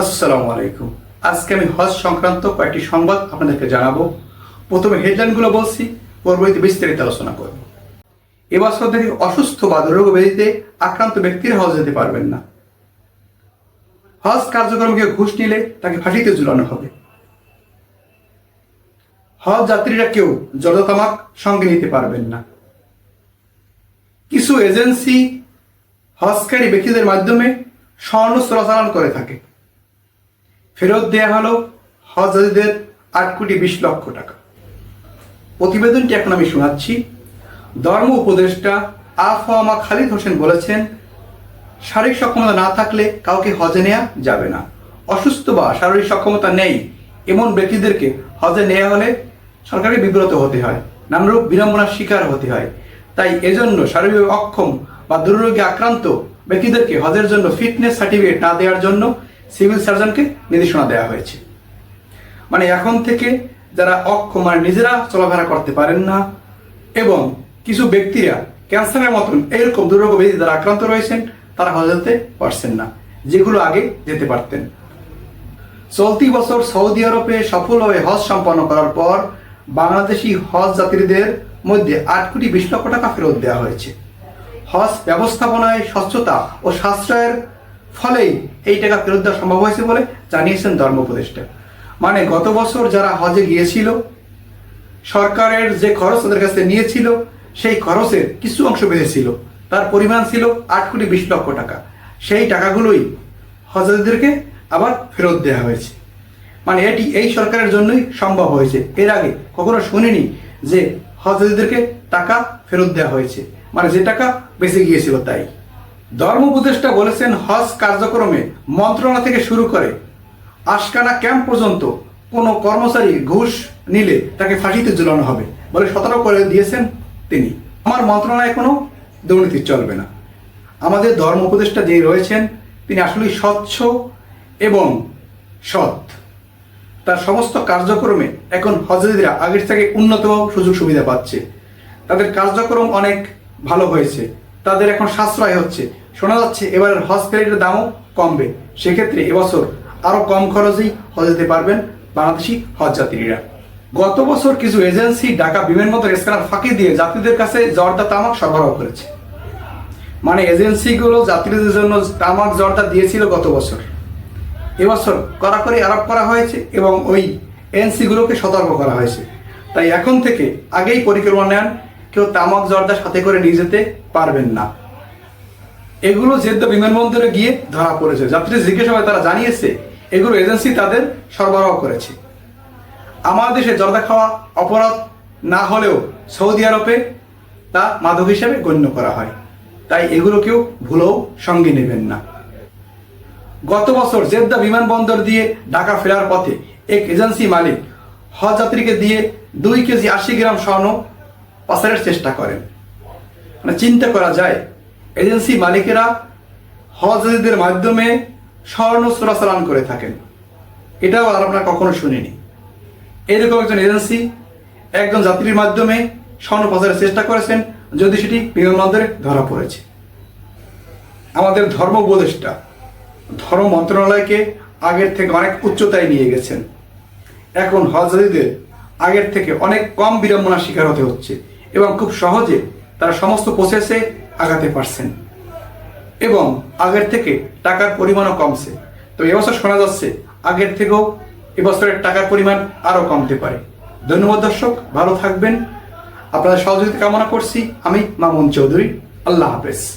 আসসালামু আলাইকুম। আজকে আমি হজ সংক্রান্ত কয়েকটি সংবাদ আপনাদেরকে জানাব। প্রথমে হেডলাইনগুলো বলছি, পরবর্তীতে বিস্তারিত আলোচনা করব। এবছর থেকে অসুস্থ বা দুর্রোগ ব্যাধিতে আক্রান্ত ব্যক্তিরা হজ যেতে পারবেন না। হজ কার্যক্রমকে ঘুষ নিলে তাকে ফাঁসিতে ঝুলানো হবে। হজ যাত্রীরা কেউ জলতামাক সঙ্গে নিতে পারবেন না। কিছু এজেন্সি হজকারী ব্যক্তিদের মাধ্যমে স্বর্ণ চোরাচালান করে থাকে। ফেরত দেয়া হলো হজদের আট কোটি বিশ লক্ষ টাকা। প্রতিবেদনটি এখন আমি শোনাচ্ছি। ধর্ম উপদেষ্টা আফওয়ামা খালিদ হোসেন বলেছেন, শারীরিক সক্ষমতা না থাকলে কাউকে হজে নেওয়া যাবে না। অসুস্থ বা শারীরিক সক্ষমতা নেই এমন ব্যক্তিদেরকে হজে নেওয়া হলে সরকারকে বিব্রত হতে হয়, নানারূপ বিড়ম্বনার শিকার হতে হয়। তাই এজন্য শারীরিক অক্ষম বা দুর্রোগে আক্রান্ত ব্যক্তিদেরকে হজের জন্য ফিটনেস সার্টিফিকেট না দেওয়ার জন্য সিভিল সার্জনকে নির্দেশনা দেওয়া হয়েছে। মানে এখন থেকে যারা অক্ষম মানে নিজেরা চলাফেরা করতে পারেন না এবং কিছু ব্যক্তিরা ক্যান্সারের মতন এরকম দুর্রোগ ব্যাধি যারা আক্রান্ত রয়েছেন, তারা হজ পারছেন না। যেগুলো আগে যেতে পারতেন। চলতি বছর সৌদি আরবে সফল হয়ে হজ সম্পন্ন করার পর বাংলাদেশি হজ যাত্রীদের মধ্যে আট কোটি বিশ লক্ষ টাকা ফেরত দেওয়া হয়েছে। হজ ব্যবস্থাপনায় স্বচ্ছতা ও সাশ্রয়ের ফলেই এই টাকা ফেরত দেওয়া সম্ভব হয়েছে বলে জানিয়েছেন ধর্ম উপদেষ্টা। মানে গত বছর যারা হজে গিয়েছিল, সরকারের যে খরচ তাদের কাছে নিয়েছিল, সেই খরচের কিছু অংশ বেঁধেছিল। তার পরিমাণ ছিল আট কোটি বিশ লক্ষ টাকা। সেই টাকাগুলোই হজরতদেরকে আবার ফেরত দেওয়া হয়েছে। মানে এটি এই সরকারের জন্যই সম্ভব হয়েছে। এর আগে কখনো শুনিনি যে হজরতদেরকে টাকা ফেরত দেওয়া হয়েছে। মানে যে টাকা বেঁচে গিয়েছিল তাই। ধর্ম উপদেষ্টা বলেছেন, হজ কার্যক্রমে মন্ত্রণালয় থেকে শুরু করে আশকানা ক্যাম্প পর্যন্ত কোনো কর্মচারী ঘুষ নিলে তাকে ফাঁসিতে ঝুলানো হবে বলে সতর্ক করে দিয়েছেন তিনি। আমার মন্ত্রণালয়ে কোনো দুর্নীতি চলবে না। আমাদের ধর্ম উপদেষ্টা যে রয়েছেন, তিনি আসলেই স্বচ্ছ এবং সৎ। তার সমস্ত কার্যক্রমে এখন হজরতরা আগের থেকে উন্নত সুযোগ সুবিধা পাচ্ছে। তাদের কার্যক্রম অনেক ভালো হয়েছে। তাদের এখন সাশ্রয় হচ্ছে। শোনা যাচ্ছে এবারের হজ ফেরির দামও কমবে। সেক্ষেত্রে এবছর আরও কম খরচেই হজ যেতে পারবেন বাংলাদেশি হজ যাত্রীরা। গত বছর কিছু এজেন্সি ঢাকা বিমানবন্দর স্ক্যানার ফাঁকি দিয়ে যাত্রীদের কাছে জর্দা তামাক সরবরাহ করেছে। মানে এজেন্সিগুলো যাত্রীদের জন্য তামাক জর্দা দিয়েছিল গত বছর। এবছর কড়াকড়ি আরোপ করা হয়েছে এবং ওই এনসিগুলোকে সতর্ক করা হয়েছে। তাই এখন থেকে আগেই পরিকল্পনা নেন কেউ তামাক জর্দা সাথে করে নিয়ে যেতে পারবেন না। এগুলো জেদ্দা বিমানবন্দরে গিয়ে ধরা পড়েছে। যাত্রী জিজ্ঞাসাবাদে তারা জানিয়েছে, এগুলো এজেন্সি তাদের সরবরাহ করেছে। আমাদের দেশে জর্দা খাওয়া অপরাধ না হলেও সৌদি আরবে তা মাদক হিসেবে গণ্য করা হয়। তাই এগুলো কেউ ভুলেও সঙ্গে নেবেন না। গত বছর জেদ্দা বিমানবন্দর দিয়ে ঢাকা ফেরার পথে এক এজেন্সি মালিক হজ যাত্রীকে দিয়ে দুই কেজি আশি গ্রাম স্বর্ণ পাচারের চেষ্টা করেন। মানে চিন্তা করা যায়, এজেন্সি মালিকেরা হজদের মাধ্যমে স্বর্ণ চোরাচালান করে থাকেন। এটাও আর আমরা কখনো শুনিনি। এরকম একজন এজেন্সি, একজন যাত্রীর মাধ্যমে স্বর্ণ পাচারের চেষ্টা করেছেন, যদি সেটি বিমানবন্দরে ধরা পড়েছে। আমাদের ধর্ম উপদেষ্টা, ধর্ম মন্ত্রণালয়কে আগের থেকে অনেক উচ্চতায় নিয়ে গেছেন। এখন হজরীদের আগের থেকে অনেক কম বিড়ম্বনার শিকার হতে হচ্ছে। এবং খুব সহজে তারা সমস্ত প্রসেসে আগাতে পারছেন। এবং আগের থেকে টাকার পরিমাণও কমছে। তো এবছর শোনা যাচ্ছে, আগের থেকেও এবছরের টাকার পরিমাণ আরও কমতে পারে। ধন্যবাদ দর্শক, ভালো থাকবেন। আপনাদের সহযোগিতা কামনা করছি আমি মামুন চৌধুরী। আল্লাহ হাফেজ।